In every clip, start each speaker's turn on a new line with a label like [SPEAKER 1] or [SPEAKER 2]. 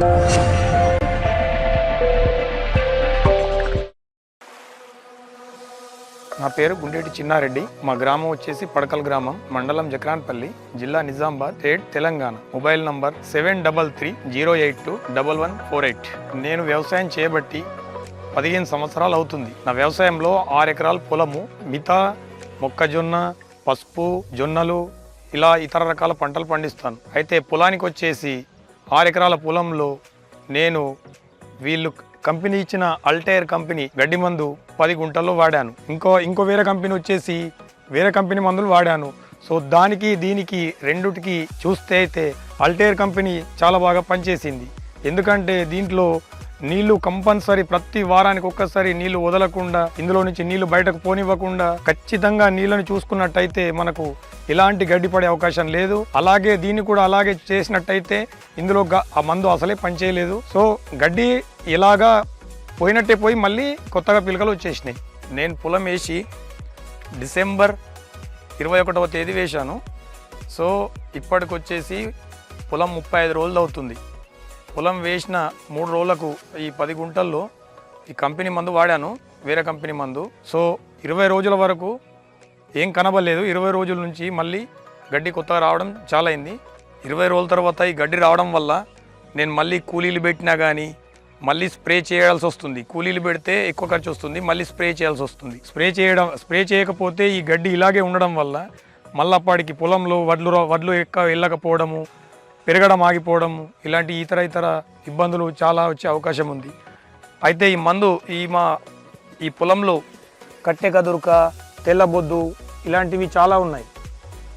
[SPEAKER 1] నా పేరు గుండేటి చిన్నారెడ్డి. మా గ్రామం వచ్చేసి పడకల్ గ్రామం మండలం జక్రాన్పల్లి జిల్లా Nizamabad state Telangana. Mobile number seven double three zero eight two double one four eight. నేను వ్యవసాయం చేయబట్టి పదిహేను సంవత్సరాలు అవుతుంది. నా వ్యవసాయంలో ఆరు ఎకరాల పొలము మిగతా మొక్కజొన్న పసుపు జొన్నలు ఇలా ఇతర రకాల పంటలు పండిస్తాను. అయితే పొలానికి వచ్చేసి ఆరు ఎకరాల పొలంలో నేను వీళ్ళు కంపెనీ ఇచ్చిన అల్టైర్ కంపెనీ గడ్డి మందు పది గుంటల్లో వాడాను. ఇంకో ఇంకో వేరే కంపెనీ వచ్చేసి వేరే కంపెనీ మందులు వాడాను. సో దానికి దీనికి రెండుటికి చూస్తే అయితే అల్టైర్ కంపెనీ చాలా బాగా పనిచేసింది. ఎందుకంటే దీంట్లో నీళ్ళు కంపల్సరీ ప్రతి వారానికి ఒక్కసారి నీళ్ళు వదలకుండా ఇందులో నుంచి నీళ్ళు బయటకు పోనివ్వకుండా ఖచ్చితంగా నీళ్ళను చూసుకున్నట్టయితే మనకు ఎలాంటి గడ్డి పడే అవకాశం లేదు. అలాగే దీన్ని కూడా అలాగే చేసినట్టయితే ఇందులో గ- ఆ మందు అసలే పనిచేయలేదు. సో గడ్డి ఇలాగా పోయినట్టే పోయి మళ్ళీ కొత్తగా పిలకలు వచ్చేసినాయి. నేను పొలం వేసి డిసెంబర్ ఇరవై ఒకటవ తేదీ వేశాను. సో ఇప్పటికి వచ్చేసి పొలం ముప్పై ఐదు రోజులు అవుతుంది పొలం వేసిన మూడు రోజులకు ఈ పది గుంటల్లో ఈ కంపెనీ మందు వాడాను వేరే కంపెనీ మందు. సో ఇరవై రోజుల వరకు ఏం కనబడలేదు. ఇరవై రోజుల నుంచి మళ్ళీ గడ్డి కొత్తగా రావడం చాలా అయింది ఇరవై రోజుల తర్వాత ఈ గడ్డి రావడం వల్ల నేను మళ్ళీ కూలీలు పెట్టినా కానీ మళ్ళీ స్ప్రే చేయాల్సి వస్తుంది. కూలీలు పెడితే ఎక్కువ ఖర్చు వస్తుంది మళ్ళీ స్ప్రే చేయాల్సి వస్తుంది. స్ప్రే చేయడం స్ప్రే చేయకపోతే ఈ గడ్డి ఇలాగే ఉండడం వల్ల మళ్ళీ అప్పటికి పొలంలో వడ్లు రా- వడ్లు ఎక్క వెళ్ళకపోవడము పెరగడం ఆగిపోవడం ఇలాంటి ఇతర ఇతర ఇబ్బందులు చాలా వచ్చే అవకాశం ఉంది. అయితే ఈ మందు ఈ మా ఈ పొలంలో కట్టె కదురుక తెల్లబొద్దు ఇలాంటివి చాలా ఉన్నాయి.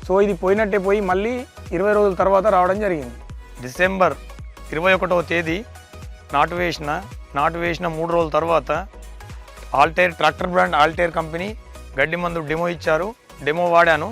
[SPEAKER 1] సో ఇది పోయినట్టే పోయి మళ్ళీ ఇరవై రోజుల తర్వాత రావడం జరిగింది. డిసెంబర్ ఇరవై ఒకటవ తేదీ నాటు వేసిన నాటు వేసిన మూడు రోజుల తర్వాత Altair tractor brand Altair company గడ్డి మందు డెమో ఇచ్చారు. డెమో వాడాను.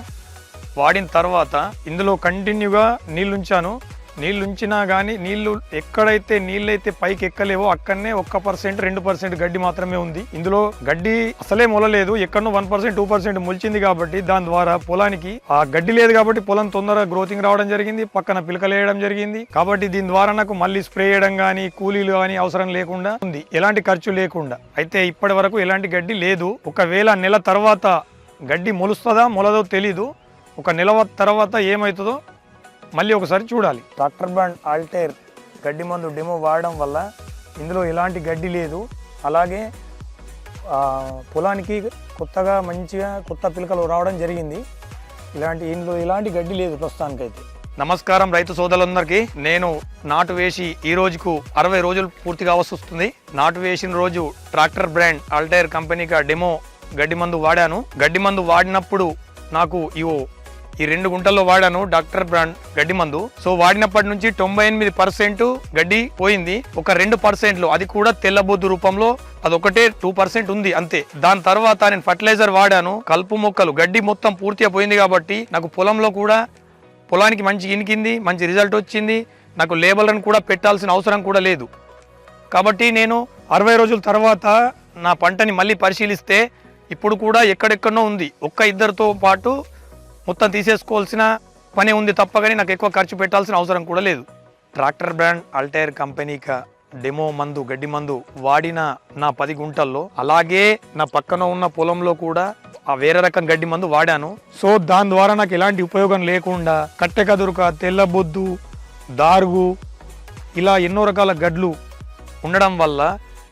[SPEAKER 1] వాడిన తర్వాత ఇందులో కంటిన్యూగా నీళ్ళు ఉంచాను నీళ్ళు ఉంచినా కానీ నీళ్ళు ఎక్కడైతే నీళ్ళైతే పైకి ఎక్కలేవో అక్కడనే ఒక్క పర్సెంట్ రెండు పర్సెంట్ గడ్డి మాత్రమే ఉంది. ఇందులో గడ్డి అసలే మొలలేదు. ఎక్కడో వన్ పర్సెంట్ టూ పర్సెంట్ మొలిచింది కాబట్టి దాని ద్వారా పొలానికి ఆ గడ్డి లేదు కాబట్టి పొలం తొందరగా గ్రోతింగ్ రావడం జరిగింది. పక్కన పిలకలు వేయడం జరిగింది. కాబట్టి దీని ద్వారా నాకు మళ్ళీ స్ప్రే చేయడం కానీ కూలీలు కానీ అవసరం లేకుండా ఉంది. ఎలాంటి ఖర్చు లేకుండా. అయితే ఇప్పటి వరకు ఎలాంటి గడ్డి లేదు. ఒకవేళ నెల తర్వాత గడ్డి మొలుస్తుందా మొలదో తెలీదు. ఒక నెల తర్వాత ఏమవుతుందో మళ్ళీ ఒకసారి చూడాలి. ట్రాక్టర్ బ్రాండ్ ఆల్టైర్ గడ్డి మందు డెమో వాడడం వల్ల ఇందులో ఎలాంటి గడ్డి లేదు. అలాగే పొలానికి కొత్తగా మంచిగా కొత్త పిలకలు రావడం జరిగింది. ఇలాంటి ఇందులో ఎలాంటి గడ్డి లేదు ప్రస్తుతానికైతే. నమస్కారం రైతు సోదరులందరికీ. నేను నాటు వేసి ఈ రోజుకు అరవై రోజులు పూర్తిగా వస్తుంది నాటు వేసిన రోజు ట్రాక్టర్ బ్రాండ్ ఆల్టైర్ కంపెనీగా డెమో గడ్డి మందు వాడాను. గడ్డి మందు వాడినప్పుడు నాకు ఇవో ఈ రెండు గుంటల్లో వాడాను డాక్టర్ బ్రాండ్ గడ్డి మందు. సో వాడినప్పటి నుంచి తొంభై ఎనిమిది పర్సెంట్ గడ్డి పోయింది. ఒక రెండు పర్సెంట్లు అది కూడా తెల్లబొద్దు రూపంలో అదొకటే టూ పర్సెంట్ ఉంది అంతే. దాని తర్వాత నేను ఫర్టిలైజర్ వాడాను కలుపు మొక్కలు గడ్డి మొత్తం పూర్తిగా పోయింది కాబట్టి నాకు పొలంలో కూడా పొలానికి మంచి ఇనికింది మంచి రిజల్ట్ వచ్చింది. నాకు లేబర్లను కూడా పెట్టాల్సిన అవసరం కూడా లేదు. కాబట్టి నేను అరవై రోజుల తర్వాత నా పంటని మళ్ళీ పరిశీలిస్తే ఇప్పుడు కూడా ఎక్కడెక్కడో ఉంది. ఒక్క ఇద్దరితో పాటు మొత్తం తీసేసుకోవాల్సిన పని ఉంది తప్ప కానీ నాకు ఎక్కువ ఖర్చు పెట్టాల్సిన అవసరం కూడా లేదు. ట్రాక్టర్ బ్రాండ్ అల్టైర్ కంపెనీక డెమో మందు గడ్డి మందు వాడిన నా పది గుంటల్లో అలాగే నా పక్కన ఉన్న పొలంలో కూడా ఆ వేరే రకం గడ్డి మందు వాడాను. సో దాని ద్వారా నాకు ఎలాంటి ఉపయోగం లేకుండా కట్టె కదురుక తెల్లబొద్దు దారుగు ఇలా ఎన్నో రకాల గడ్లు ఉండడం వల్ల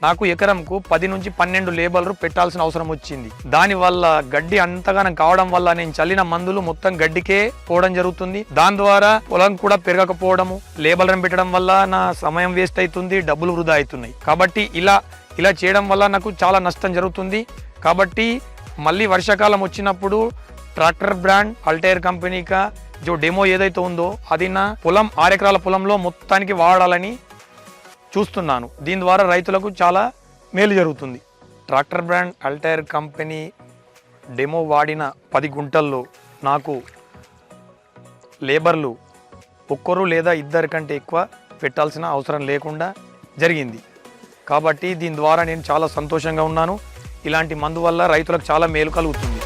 [SPEAKER 1] నాకు ఎకరంకు పది నుంచి పన్నెండు లేబర్లు పెట్టాల్సిన అవసరం వచ్చింది. దానివల్ల గడ్డి అంతగానం కావడం వల్ల నేను చల్లిన మందులు మొత్తం గడ్డికే పోవడం జరుగుతుంది. దాని ద్వారా పొలం కూడా పెరగకపోవడము లేబర్లను పెట్టడం వల్ల నా సమయం వేస్ట్ అవుతుంది డబ్బులు వృధా అవుతున్నాయి. కాబట్టి ఇలా ఇలా చేయడం వల్ల నాకు చాలా నష్టం జరుగుతుంది. కాబట్టి మళ్ళీ వర్షాకాలం వచ్చినప్పుడు ట్రాక్టర్ బ్రాండ్ అల్టైర్ కంపెనీకా జో డెమో ఏదైతే ఉందో అది నా పొలం ఆరెకరాల పొలంలో మొత్తానికి వాడాలని చూస్తున్నాను. దీని ద్వారా రైతులకు చాలా మేలు జరుగుతుంది. Tractor brand Altair company demo వాడిన పది గుంటల్లో నాకు లేబర్లు ఒక్కరు లేదా ఇద్దరి కంటే ఎక్కువ పెట్టాల్సిన అవసరం లేకుండా జరిగింది. కాబట్టి దీని ద్వారా నేను చాలా సంతోషంగా ఉన్నాను. ఇలాంటి మందు వల్ల రైతులకు చాలా మేలు కలుగుతుంది.